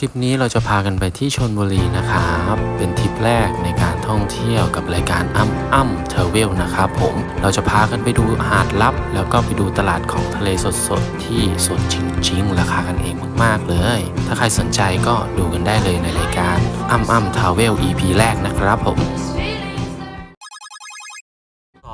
ทริปนี้เราจะพากันไปที่ชนบุรีนะครับ เป็นทริปแรกในการท่องเที่ยวกับรายการอ้ำอ้ำเทเวลนะครับผม เราจะพากันไปดูหาดลับ แล้วก็ไปดูตลาดของทะเลสดๆ ที่สดจริงๆ ราคากันเองมากๆเลย ถ้าใครสนใจก็ดูกันได้เลยในรายการอ้ำอ้ำเทเวล EP แรกนะครับผม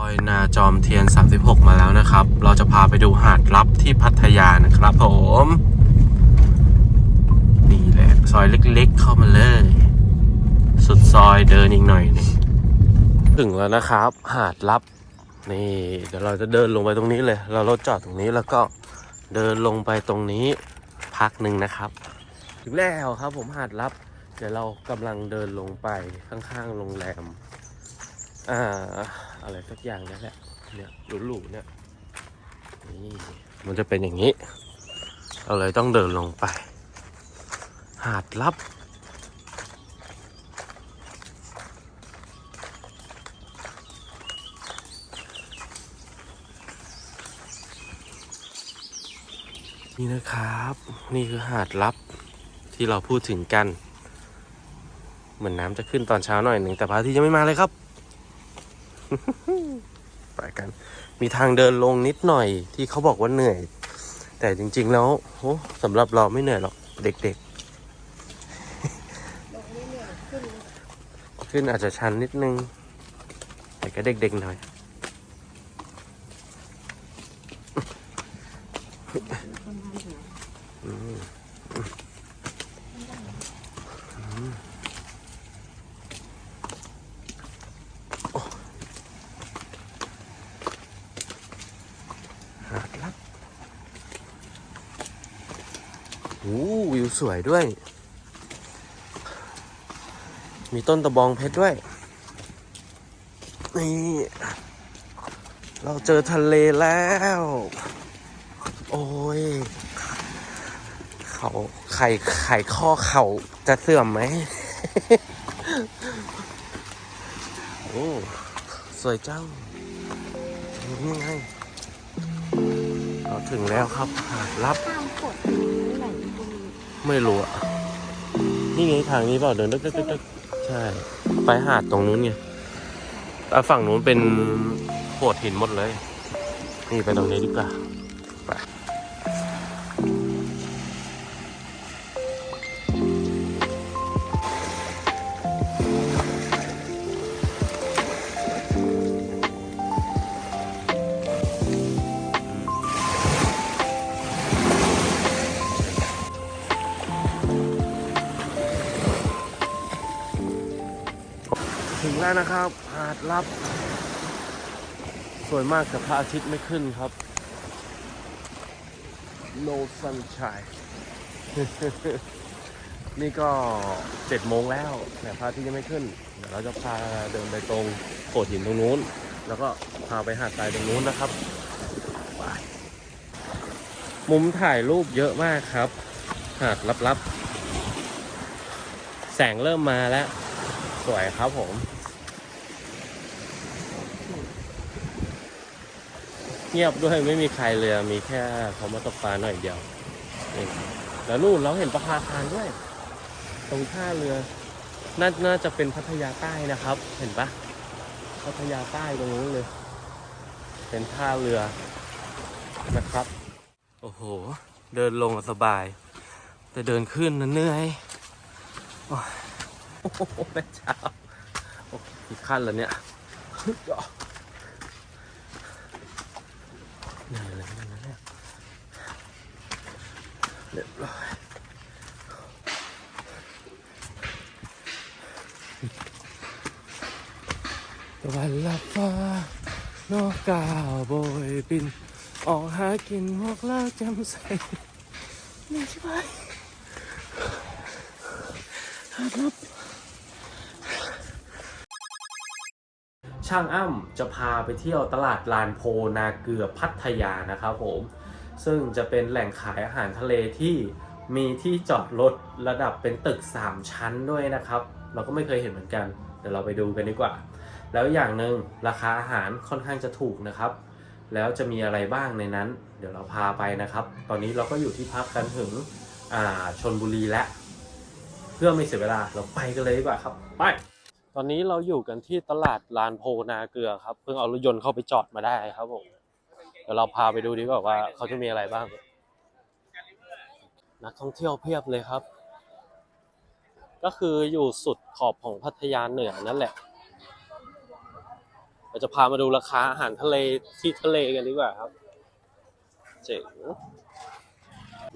อยนาจอมเทียน 36 มาแล้วนะครับ เราจะพาไปดูหาดลับที่พัทยานะครับผม แหละซอยเล็ก ๆ เข้ามาเลย สุดซอยเดินอีกหน่อยหนึงถึงแล้วนะครับ หาดลับ นี่ เดี๋ยวเราจะเดินลงไปตรงนี้เลย เรารถจอดตรงนี้แล้วก็เดินลงไปตรงนี้พักหนึ่งนะครับ ถึงแล้วครับผมหาดลับ เดี๋ยวเรากำลังเดินลงไปข้างๆโรงแรม อ่า อะไรสักอย่างนี่แหละ เนี่ยหรูๆเนี่ยนี่มันจะเป็นอย่างนี้ เราเลยต้องเดินลงไป หาดลับ นี่นะครับ นี่คือหาดลับที่เราพูดถึงกัน เหมือนน้ำจะขึ้นตอนเช้าหน่อยหนึ่งแต่พระอาทิตย์ยังไม่มาเลยครับไปกัน มีทางเดินลงนิดหน่อยที่เขาบอกว่าเหนื่อย แต่จริง ๆ แล้วโอ้สำหรับเราไม่เหนื่อยหรอกเด็ก ๆ ขึ้นอาจจะชันนิดนึง แต่ก็เด็กๆหน่อย หาดลับโอ้วิวสวยด้วย มีต้นตะบองเพชรด้วย นี่ เราเจอทะเลแล้ว โอ้ย เขาไข่ไข่ข้อเขาจะเสื่อมไหม โอ้ สวยจังนี่ไงเราถึงแล้วครับหาดลับ ตามกฎไม่รงนี้ไม่รู้อะนี่ไงทางนี้เปล่าเดินดึกดึกดึกดึก ช่ ไปหาดตรงนู้นไงแต่ฝั่งนู้นเป็นโขดหินหมดเลย นี่ไปตรงนี้ดีกว่า ไป นะครับ หาดลับ สวยมากแต่พระอาทิตย์ไม่ขึ้นครับ no sunshine นี่ก็เจ็ดโมงแล้วแต่พระอาทิตย์ยังไม่ขึ้น เดี๋ยวเราจะพาเดินไปตรงโขดหินตรงนู้น แล้วก็พาไปหาดทรายตรงนู้นนะครับไปมุมถ่ายรูปเยอะมากครับ หาดลับๆ แสงเริ่มมาแล้ว สวยครับผม เงียบด้วยไม่มีใครเลยมีแค่เขามาตกปลาหน่อยเดียวนี่แล้วนู่นเราเห็นประภาคารด้วย ตรงท่าเรือนาน่าจะเป็นพัทยาใต้นะครับ เห็นปะพัทยาใต้ตรงนู้นเลย เป็นท่าเรือนะครับ โอ้โห เดินลงสบาย แต่เดินขึ้นนะเหนื่อยโอ้ยโอ้โหแม่เจ้าโอ้กี่ขั้นแล้วเนี่ย เหนื่อยเลยนะเนี่ย เรียบร้อยตะวันลับฟ้านกกาโบยบิน ออกหากินพวกเราจำใส่นี่ใช่ไหมหารับช่างอ้ำจะพาไปเที่ยวตลาดลานโพนาเกลือพัทยานะครับผม ซึ่งจะเป็นแหล่งขายอาหารทะเลที่มีที่จอดรถระดับเป็นตึก 3 ชั้นด้วยนะครับ เราก็ไม่เคยเห็นเหมือนกันเดี๋ยวเราไปดูกันดีกว่า แล้วอย่างหนึ่งราคาอาหารค่อนข้างจะถูกนะครับ แล้วจะมีอะไรบ้างในนั้น เดี๋ยวเราพาไปนะครับ ตอนนี้เราก็อยู่ที่พักกันถึงอ่าชนบุรีแล้วพื่อไม่เสียเวลาเราไปกันเลยดีกว่าครับไปตอนนี้เราอยู่กันที่ตลาดลานโพนาเกลือครับ เพิ่งเอารถยนต์เข้าไปจอดมาได้ครับผม เดี๋ยวเราพาไปดูดีกว่าว่าเขาจะมีอะไรบ้าง นักท่องเที่ยวเพียบเลยครับ ก็คืออยู่สุดขอบของพัทยาเหนือนั่นแหละเราจะพามาดูราคาอาหารทะเลที่ทะเลกันดีกว่าครับ เจ๋ง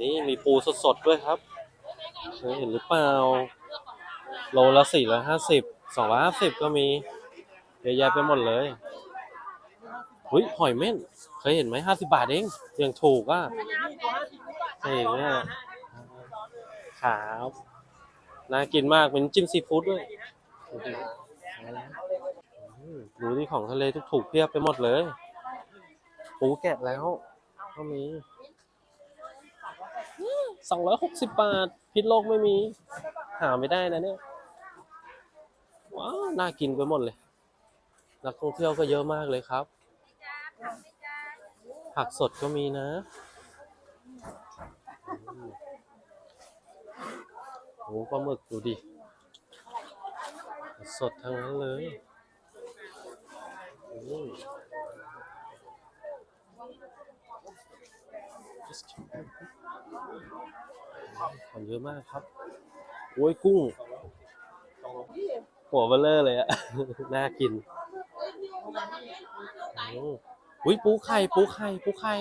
นี่มีปูสดๆด้วยครับเคยเห็นหรือเปล่า โลละสี่ร้อยห้าสิบสองร้อยห้าสิบก็มีเยอะแยะไปหมดเลย หุ้ยหอยเม่น เคยเห็นไหมห้าสิบาทเองยังถูกอะเจ๋งอะครับน่ากินมากเป็นจิ้มซีฟู้ดด้วยอืมดูที่ของทะเลถูกๆเพียบไปหมดเลยปูแกะแล้วก็มีสองร้อยหกสิบบาท พิษโลกไม่มี หาไม่ได้นะเนี่ย ว้าว น่ากินไปหมดเลย นักท่องเที่ยวก็เยอะมากเลยครับ ผักสดก็มีนะโอ้ปลาหมึกดูดิ สดทั้งนั้นเลยอืมของเยอะมากครับ โอ้ยกุ้ง หัวเบลเลอร์เลยอะ น่ากินโอ้อุ้ยปูไข่ปูไข่ปูไข่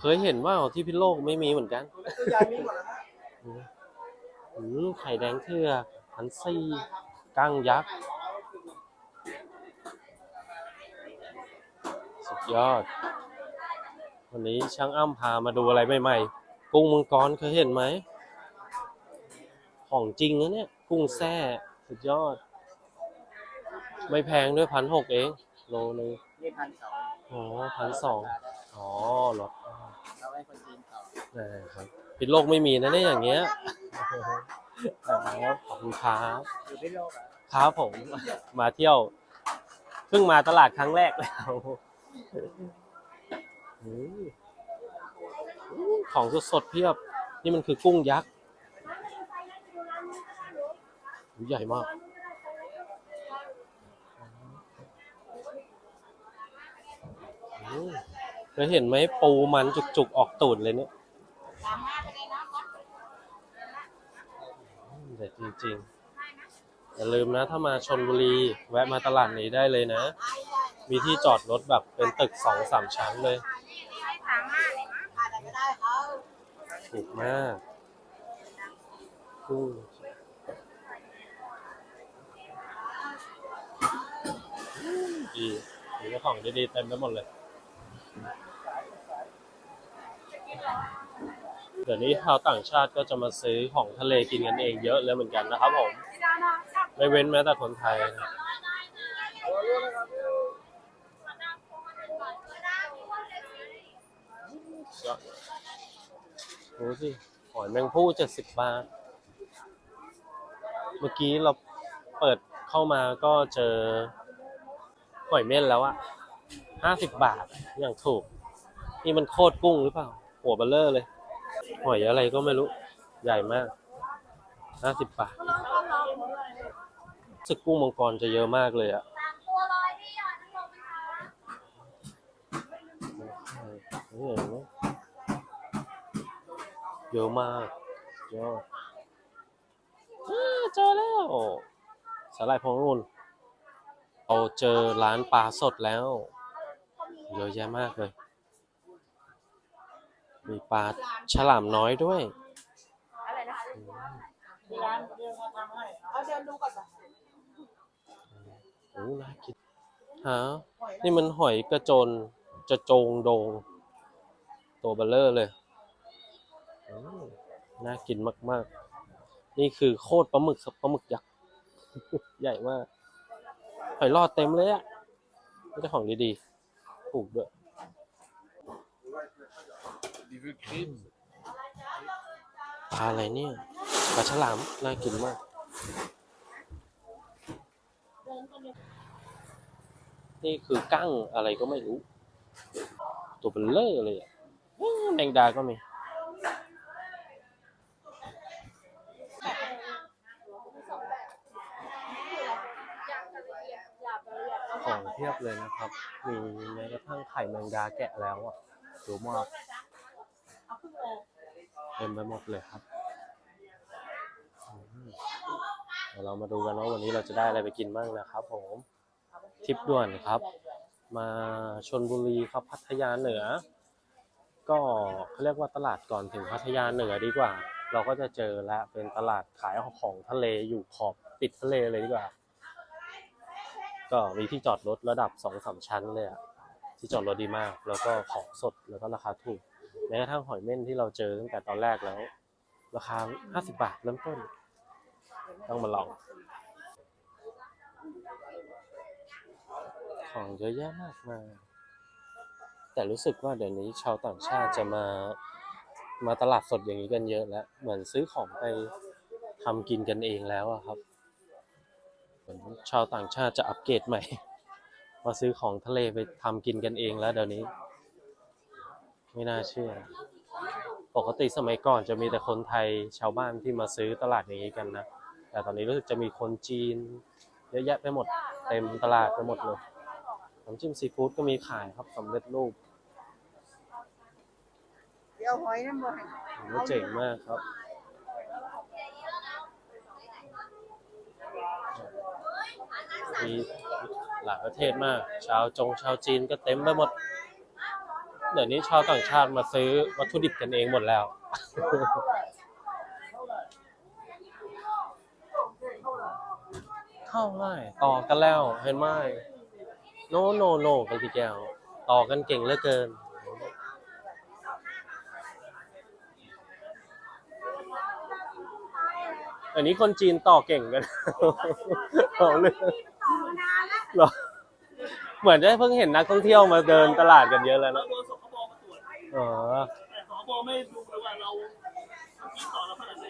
เคยเห็นว่าที่พิษโลกไม่มีเหมือนกันอืมไข่แดงเถือกพันซี่กั้งยักษ์สุดยอด วันนี้ช่างอ้ำพามาดูอะไรใหม่ๆกุ้งมังกรเคยเห็นไหม ของจริงนะเนี่ย กุ้งแซ่สุดยอด ไม่แพงด้วยพันหกเอง โลนึง นี่พันสองอ๋อพันสองอ๋อลดเราให้คนจีนต่อได้ครับพิษโลกไม่มีนะเนี่ยอย่างเงี้ยครับขอบคุณครับอยู่ที่โลกอะครับผมมาเที่ยวเพิ่งมาตลาดครั้งแรกแล้วอืมของสดๆเพียบ นี่มันคือกุ้งยักษ์อุ๊ยใหญ่มาก อืมเคยเห็นไหมปูมันจุกๆ ออกตูดเลยเนี่ยเด็ดจริงๆ อย่าลืมนะ ถ้ามาชนบุรี แวะมาตลาดนี้ได้เลยนะ มีที่จอดรถแบบเป็นตึกสองสามชั้นเลยถูกมากกุ้งดีมีของดีๆเต็มไปหมดเลย เดี๋ยวนี้ชาวต่างชาติก็จะมาซื้อของทะเลกินกันเองเยอะเลยเหมือนกันนะครับผม ไม่เว้นแม้แต่คนไทยนะดูสิหอยแมงผู้เจ็ดสิบบาท เมื่อกี้เราเปิดเข้ามาก็เจอหอยเม่นแล้วอะ ห้าสิบบาทอย่างถูก นี่มันโคตรกุ้งหรือเปล่า หัวเบลเลอร์เลย หอยอะไรก็ไม่รู้ ใหญ่มากห้าสิบบาทสึกกุ้งมังกรจะเยอะมากเลยอะเยอะมากยอดอ้าเจอแล้วสาหร่ายพวงอุ่นเราเจอร้านปลาสดแล้ว เยอะแยะมากเลย มีปลาฉลามน้อยด้วยที่ร้านเดียวมาทำให้เอาเดินดูก่อนป่ะโอ้น่ากินฮะนี่มันหอยกระโจนจะโจงโดง ตัวเบลเลอร์เลยอืมน่ากินมาก ๆ นี่คือโคตรปลาหมึกครับปลาหมึกยักษ์ ใหญ่มาก หอยรอดเต็มเลยอะไม่ได้ของดี ๆ ถูกด้วยปลาอะไรเนี่ยปลาฉลาม น่ากินมาก นี่คือกั้งอะไรก็ไม่รู้ ตัวเป็นเลอเลยอะแมงดาก็มี พียบเลยนะครับ มีแม้กระทั่งไข่แมงดาแกะแล้วอะดูมากเต็มไปหมดเลยครับเดี๋ยวเรามาดูกันว่าวันนี้เราจะได้อะไรไปกินบ้างนะครับ ผมทริปด่วนครับ มาชนบุรีครับพัทยาเหนือ ก็เขาเรียกว่าตลาดก่อนถึงพัทยาเหนือดีกว่า เราก็จะเจอแล้วเป็นตลาดขายของทะเลอยู่ขอบติดทะเลเลยดีกว่า ก็มีที่จอดรถระดับสองสามชั้นเลยอะที่จอดรถดีมาก แล้วก็ของสดแล้วก็ราคาถูกแม้กระทั่งหอยเม่นที่เราเจอตั้งแต่ตอนแรกแล้ว ราคา 50 บาทเริ่มต้น ต้องมาลอง ของเยอะแยะมากมายแต่รู้สึกว่าเดี๋ยวนี้ชาวต่างชาติจะมามาตลาดสดอย่างนี้กันเยอะแล้ว เหมือนซื้อของไปทำกินกันเองแล้วอะครับ มือนชาวต่างชาติจะอัปเกรดใหม่ มาซื้อของทะเลไปทำกินกันเองแล้วเดี๋ยวนี้ ไม่น่าเชื่อ ปกติสมัยก่อนจะมีแต่คนไทยชาวบ้านที่มาซื้อตลาดอย่างนี้กันนะ แต่ตอนนี้รู้สึกจะมีคนจีน เยอะแยะไปหมด เต็มตลาดไปหมดเลยน้ำจิ้มซีฟู้ดก็มีขายครับสำเร็จรูปเดี๋ยวหอยนั่นบ่ให้ผมว่าเจ๋งมากครับ มีหลายประเทศมาก ชาวจงชาวจีนก็เต็มไปหมด เดี๋ยวนี้ชาวต่างชาติมาซื้อวัตถุดิบกันเองหมดแล้ว เข้าง่ต่อกันแล้วเห็นไหมโนโนโนกันพี่แก้วต่อกันเก่งเหลือเกินอันนี้คนจีนต่อเก่งกันเอาเลย เหรอ เหมือนจะเพิ่งเห็นนักท่องเที่ยวมาเดินตลาดกันเยอะแล้วเนอะโดนสคบมาตรวจอ๋อแต่สคบไม่ดูเลยว่าเรากินต่อเราขนาดไหน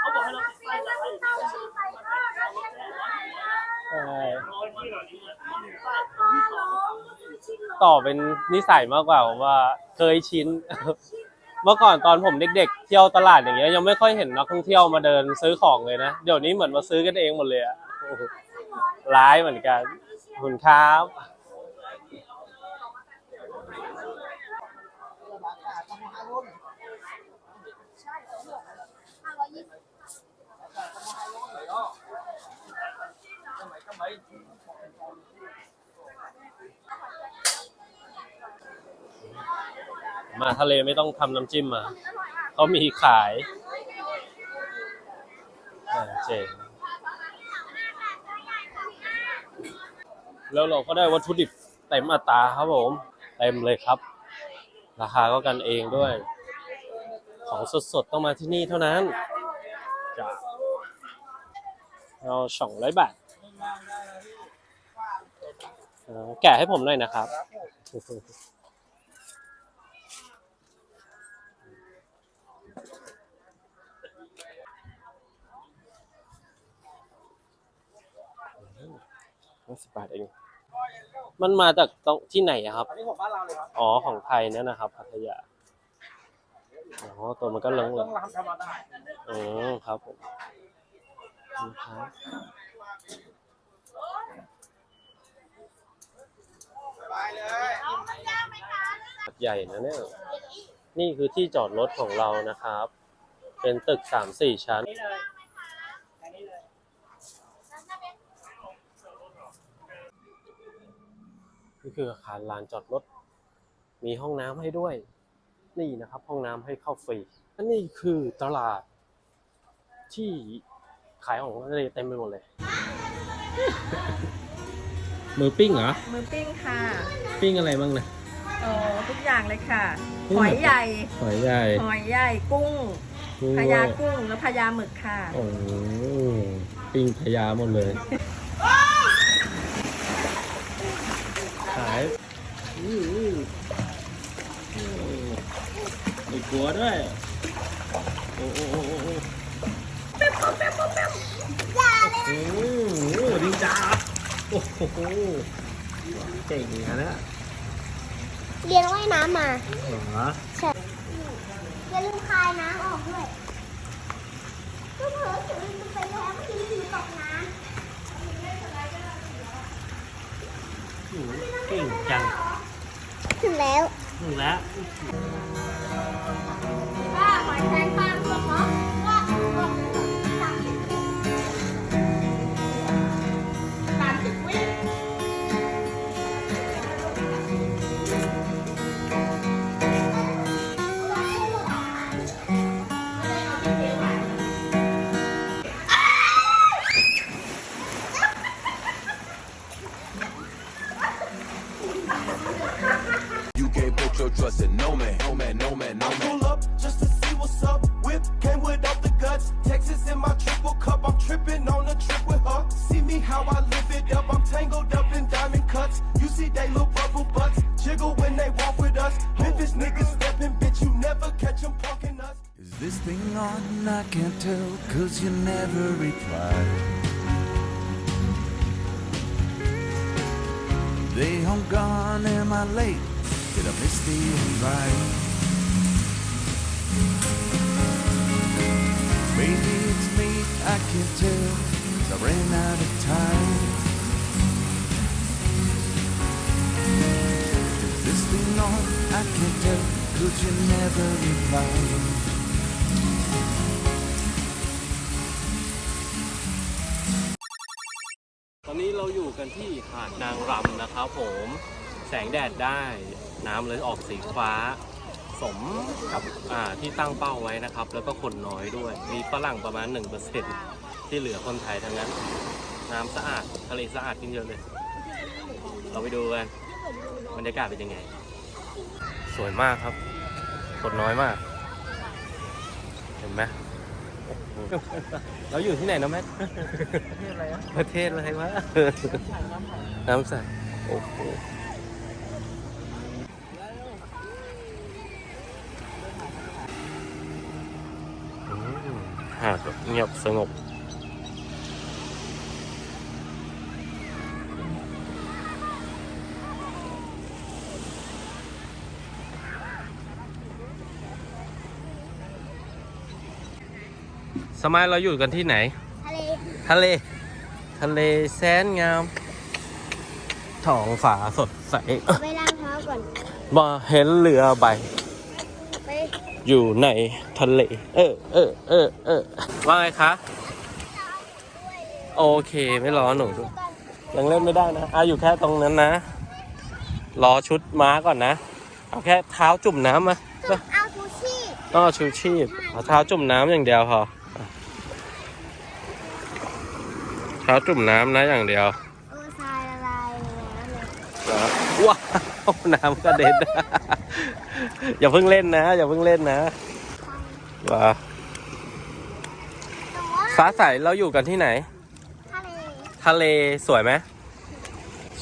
เขาบอกให้เราติดป้ายจะให้เราลดแค่ร้อยใช่ร้อยที่เรานี้ป้ายที่ต่อต่อเป็นนิสัยมากกว่าผมว่าเคยชิน เมื่อก่อนตอนผมเด็กๆ เที่ยวตลาดอย่างเงี้ยยังไม่ค่อยเห็นนักท่องเที่ยวมาเดินซื้อของเลยนะ เดี๋ยวนี้เหมือนมาซื้อกันเองหมดเลยอะโอ้โห ร้ายเหมือนกันขอบคุณครับมาทะเลไม่ต้องทำน้ำจิ้มมา เขามีขายเจ๋ง แล้วเราก็ได้วัตถุดิบเต็มอัตราครับผม เต็มเลยครับ ราคาก็กันเองด้วย ของสดๆ ต้องมาที่นี่เท่านั้นจะเอาสองร้อยบาทแกะให้ผมหน่อยนะครับห้าสิบบาทเอง มันมาจากตรงที่ไหนอะครับ อันนี้ของบ้านเราเลยครับอ๋อของไทยเนี่ยนะครับพัทยาอ๋อตัวมันก็เลิงเลต้อยงรับธรรมดาอืมครับผมนี่ครับใหญ่นะเนี่ยนี่คือที่จอดรถของเรานะครับ เป็นตึกสามสี่ชั้น นี่เลยอันนี้เลย นี่คืออาคารลานจอดรถ มีห้องน้ำให้ด้วย นี่นะครับ ห้องน้ำให้เข้าฟรีและนี่คือตลาด ที่ขายของทะเลเต็มไปหมดเลย มือปิ้งเหรอ มือปิ้งค่ะปิ้งอะไรบ้างนะโอ้ทุกอย่างเลยค่ะปิ้งหอยใหญ่ หอยใหญ่ หอยใหญ่ กุ้งกุ้งพญากุ้งแล้วพญาหมึกค่ะ โอ้โหปิ้งพญาหมดเลย ขายอื้ออื้ออื้อ ไม่กลัวด้วย โอ้โอ้โอ้โอ้โอ้โอ้โหดิงจาโอ้โหเก่งนะเนี่ยเรียนว่ายน้ำมาเหรออย่าลืมคายน้ำออกด้วยก็เผลอถือมันไปแล้วเมื่อกี้ถือตกน้ำโหเก่งจัง ถึงแล้ว ถึงแล้ว Gone, am I late? Did I miss the invite? Maybe it's me, I can't tell, cause I ran out of time. Is this thing on? I can't tell, cause you never replied. อยู่กันที่หาดนางรำนะครับผม แสงแดดได้น้ำเลยออกสีฟ้า สมกับอ่าที่ตั้งเป้าไว้นะครับ แล้วก็คนน้อยด้วย มีฝรั่งประมาณ 1%ที่เหลือคนไทยทั้งนั้น น้ำสะอาดทะเลสะอาดขึ้นเยอะเลย เราไปดูกันบรรยากาศเป็นยังไง สวยมากครับ คนน้อยมาก เห็นไหม เราอยู่ที่ไหนนะแม่ประเทศอะไรวะน้ำใสโอ้โหอืมหาดแบบเงียบสงบ สมัยเราอยู่กันที่ไหน ทะเลทะเล ทะเลแสนงามท้องฟ้าสดใสไปล้างเท้าก่อนมาเห็นเรือใบ ไปอยู่ในทะเล เออเออเออเออว่าไงคะ โอเคไม่รอหนูด้วยยังเล่นไม่ได้นะอะอยู่แค่ตรงนั้นนะ รอชุดม้าก่อนนะ เอาแค่เท้าจุ่มน้ำมาจุดเอาทูชีพก็ชูชีพเอาเท้าจุ่มน้ำอย่างเดียวพออะ เท้าจุ่มน้ำนะอย่างเดียวเออทรายละลายในน้ำเลยแล้วว้าวน้ำกระเด็น อย่าเพิ่งเล่นนะ อย่าเพิ่งเล่นนะว้าแต่ว่าฟ้าใสเราอยู่กันที่ไหน ทะเลทะเลสวยไหม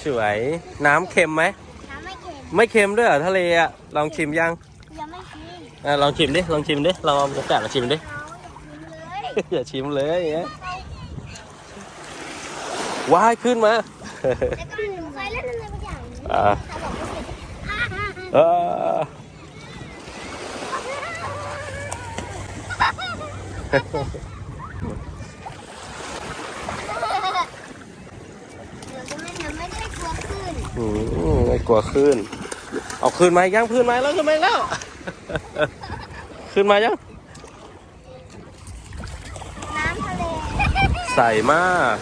สวย น้ำเค็มไหม น้ำไม่เค็มไม่เค็มด้วยเหรอทะเลอะลองชิมยังยังไม่กินอะลองชิมดิ ลองชิมดิ ลองเอาโอกาสมาชิมดิ เราอยากกินเลยอย่าชิมเลยอย่างเงี้ย ว่ายขึ้นมาแต่ก่อนหนูเคยเล่นอะไรบางอย่างอ่าเขาบอกว่าเสร็จเออเดี๋ยวจะไม่ทำไม่ได้กลัวขึ้นอืมไม่กลัวขึ้น เอาขึ้นมายังขึ้นมาแล้วขึ้นมาแล้ว ขึ้นมายังน้ำทะเล ใสมาก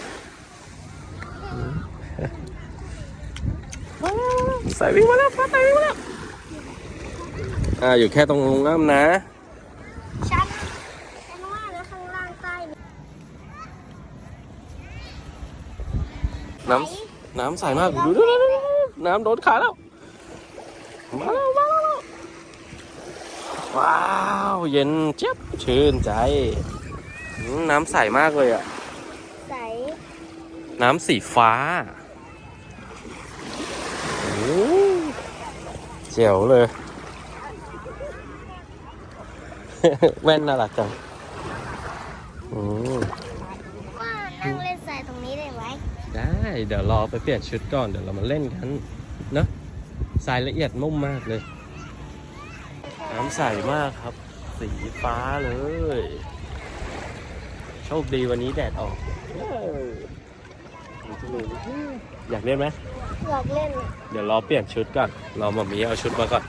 ใส่วิ่งมาแล้วฟ้าใสวิ่งมาแล้วอ่าอยู่แค่ตรงลุงอ้ำนะชั้นชั้นว่าแล้วข้างล่างใต้นี่น้ำน้ำใสมากดูดูดูดูดูน้ำโดนขาแล้วมาแล้วมาแล้วว้าวเย็นเจี๊ยบชื่นใจอืมน้ำใสมากเลยอะใสน้ำสีฟ้าโอ้ เจ๋วเลย แว่นน่ารักจังอืมว่านั่งเล่นทรายตรงนี้ได้ไหมได้ เดี๋ยวรอไปเปลี่ยนชุดก่อน เดี๋ยวเรามาเล่นกัน เนอะทรายละเอียดนุ่มมากเลย น้ำใสมากครับ สีฟ้าเลย โชคดีวันนี้แดดออกเอออยากเล่นไหมอยากเล่นอะเดี๋ยวรอเปลี่ยนชุดก่อนรอหมามีเอาชุดมาก่อน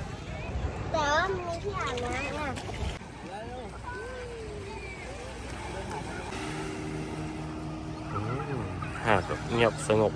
แต่ว่ามันมีที่อาบน้ำอะอืมหาดแบบเงียบสงบ